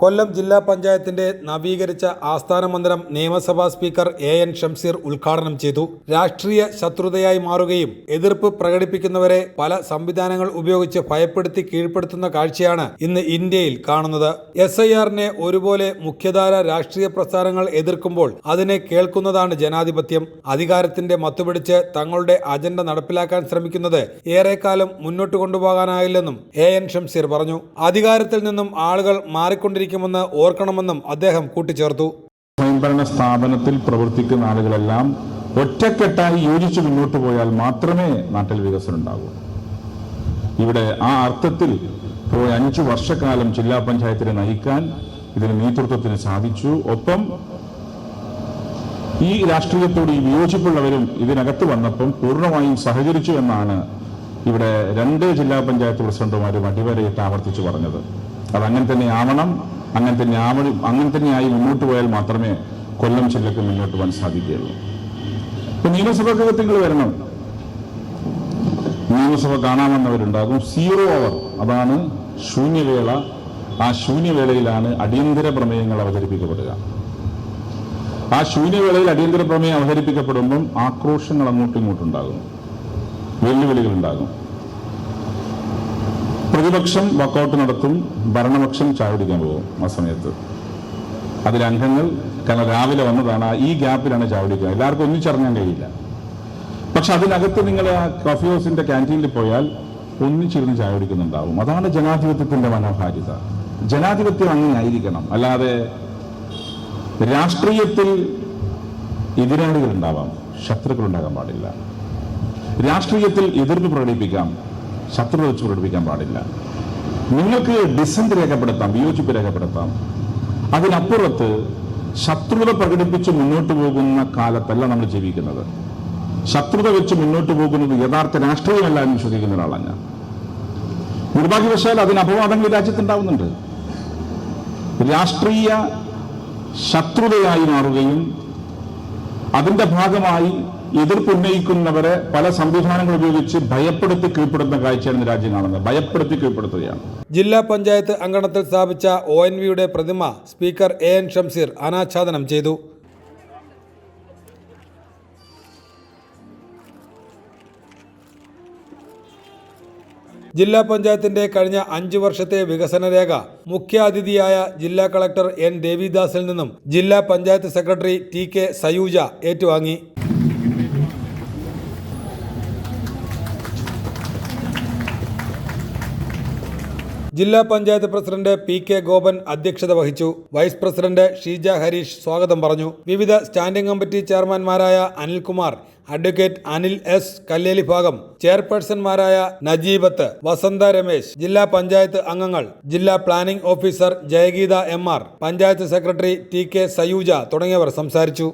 കൊല്ലം ജില്ലാ പഞ്ചായത്തിന്റെ നവീകരിച്ച ആസ്ഥാന മന്ദിരം നിയമസഭാ സ്പീക്കർ എ എൻ ഷംസീർ ഉദ്ഘാടനം ചെയ്തു. രാഷ്ട്രീയ ശത്രുതയായി മാറുകയും എതിർപ്പ് പ്രകടിപ്പിക്കുന്നവരെ പല സംവിധാനങ്ങൾ ഉപയോഗിച്ച് ഭയപ്പെടുത്തി കീഴ്പ്പെടുത്തുന്ന കാഴ്ചയാണ് ഇന്ന് ഇന്ത്യയിൽ കാണുന്നത്. എസ് ഐ ആറിനെ ഒരുപോലെ മുഖ്യധാര രാഷ്ട്രീയ പ്രസ്ഥാനങ്ങൾ എതിർക്കുമ്പോൾ അതിനെ കേൾക്കുന്നതാണ് ജനാധിപത്യം. അധികാരത്തിന്റെ മത്തുപിടിച്ച് തങ്ങളുടെ അജണ്ട നടപ്പിലാക്കാൻ ശ്രമിക്കുന്നത് ഏറെക്കാലം മുന്നോട്ട് കൊണ്ടുപോകാനായില്ലെന്നും എ എൻ ഷംസീർ പറഞ്ഞു. അധികാരത്തിൽ നിന്നും ആളുകൾ മാറിക്കൊണ്ടിരിക്കുമെന്ന് ഓർക്കണമെന്നും അദ്ദേഹം കൂട്ടിച്ചേർത്തു. സ്വയംഭരണ സ്ഥാപനത്തിൽ പ്രവർത്തിക്കുന്ന ആളുകളെല്ലാം ഒറ്റക്കെട്ടായി യോജിച്ച് മുന്നോട്ട് പോയാൽ മാത്രമേ നാട്ടിൽ വികസനം ഉണ്ടാകൂ. ഇവിടെ ആ അർത്ഥത്തിൽ പോയ അഞ്ചു വർഷക്കാലം ജില്ലാ പഞ്ചായത്തിനെ നയിക്കാൻ ഇതിന് നേതൃത്വത്തിന് സാധിച്ചു. ഒപ്പം ഈ രാഷ്ട്രീയത്തോട് ഈ വിയോജിപ്പുള്ളവരും ഇതിനകത്ത് വന്നപ്പം പൂർണമായും സഹകരിച്ചു എന്നാണ് ഇവിടെ രണ്ട് ജില്ലാ പഞ്ചായത്ത് പ്രസിഡന്റുമാരും അടിവരയിട്ട് ആവർത്തിച്ചു പറഞ്ഞത്. അത് അങ്ങനെ തന്നെ ആവണം. അങ്ങനെ തന്നെ ആവണം അങ്ങനെ തന്നെയായി മുന്നോട്ട് പോയാൽ മാത്രമേ കൊല്ലം ജില്ലക്ക് മുന്നോട്ട് പോകാൻ സാധിക്കുകയുള്ളൂ ഇപ്പൊ നിയമസഭാ നിങ്ങൾ വരണം. നിയമസഭ കാണാമെന്നവരുണ്ടാകും. സീറോ അവർ അതാണ് ശൂന്യവേള. ആ ശൂന്യവേളയിലാണ് അടിയന്തര പ്രമേയങ്ങൾ അവതരിപ്പിക്കപ്പെടുക. ആ ശൂന്യവേളയിൽ അടിയന്തര പ്രമേയം അവതരിപ്പിക്കപ്പെടുമ്പം ആക്രോശങ്ങൾ അങ്ങോട്ടും ഇങ്ങോട്ടും ഉണ്ടാകും. വെല്ലുവിളികൾ ഉണ്ടാകും. പ്രതിപക്ഷം വർക്കൗട്ട് നടത്തും ഭരണപക്ഷം ചാവടിക്കാൻ പോകും ആ സമയത്ത്. അതിൽ അംഗങ്ങൾ കാരണം രാവിലെ വന്നതാണ് ഈ ഗ്യാപ്പിലാണ് ചാവടിക്കുക എല്ലാവർക്കും ഒന്നിച്ചറിഞ്ഞാൻ കഴിയില്ല. പക്ഷെ അതിനകത്ത് നിങ്ങൾ ആ കോഫി ഹൗസിന്റെ ക്യാന്റീനിൽ പോയാൽ ഒന്നിച്ചിരുന്ന് ചായ കുടിക്കുന്നുണ്ടാവും. അതാണ് ജനാധിപത്യത്തിന്റെ മനോഹാരിത. ജനാധിപത്യം അങ്ങനെ ആയിരിക്കണം. അല്ലാതെ രാഷ്ട്രീയത്തിൽ എതിരാളികൾ ഉണ്ടാവാം ശത്രുക്കൾ ഉണ്ടാകാൻ പാടില്ല. രാഷ്ട്രീയത്തിൽ എതിർപ്പ് പ്രകടിപ്പിക്കാം ശത്രു വെച്ച് പ്രകടിപ്പിക്കാൻ പാടില്ല. നിങ്ങൾക്ക് ഡിസന്റ് രേഖപ്പെടുത്താം വിയോജിപ്പ് രേഖപ്പെടുത്താം. അതിനപ്പുറത്ത് ശത്രുത പ്രകടിപ്പിച്ച് മുന്നോട്ട് പോകുന്ന കാലത്തല്ല നമ്മൾ ജീവിക്കുന്നത്. ശത്രുത വെച്ച് മുന്നോട്ട് പോകുന്നത് യഥാർത്ഥ രാഷ്ട്രീയമല്ല എന്ന് വിശ്വസിക്കുന്ന ഒരാളാണ് ഞാൻ നിർഭാഗ്യവശാൽ അതിന് അപവാദങ്ങൾ രാജ്യത്തുണ്ടാവുന്നുണ്ട്. രാഷ്ട്രീയ ശത്രുതയായി മാറുകയും അതിന്റെ ഭാഗമായി എതിർപ്പ് ഉന്നയിക്കുന്നവരെ പല സംവിധാനങ്ങൾ ഉപയോഗിച്ച് ഭയപ്പെടുത്തി കീഴ്പ്പെടുത്തുന്ന കാഴ്ചയാണ് രാജ്യം കാണുന്നത്. ഭയപ്പെടുത്തി കീഴ്പ്പെടുത്തുകയാണ്. ജില്ലാ പഞ്ചായത്ത് അങ്കണത്തിൽ സ്ഥാപിച്ച ഒ എൻ വിയുടെ പ്രതിമ സ്പീക്കർ എ എൻ ഷംസീർ അനാച്ഛാദനം ചെയ്തു. ജില്ലാ പഞ്ചായത്തിന്റെ കഴിഞ്ഞ അഞ്ചു വർഷത്തെ വികസന രേഖ മുഖ്യാതിഥിയായ ജില്ലാ കളക്ടർ എൻ ദേവിദാസിൽ നിന്നും ജില്ലാ panchayat secretary T K Sayuja ഏറ്റുവാങ്ങി. ജില്ലാ panchayat president P K Gopan അധ്യക്ഷത വഹിച്ചു. വൈസ് പ്രസിഡന്റ് ഷീജ ഹരീഷ് സ്വാഗതം പറഞ്ഞു. വിവിധ സ്റ്റാൻഡിംഗ് കമ്മിറ്റി ചെയർമാൻമാരായ അനിൽകുമാർ അഡ്വക്കേറ്റ് അനിൽ എസ് കല്ലേലി ഭാഗം ചെയർപേഴ്സൺമാരായ നജീബത്ത് വസന്ത രമേശ് ജില്ലാ പഞ്ചായത്ത് അംഗങ്ങൾ ജില്ലാ planning officer Jayageetha M R panchayat secretary T K Sayuja തുടങ്ങിയവർ സംസാരിച്ചു.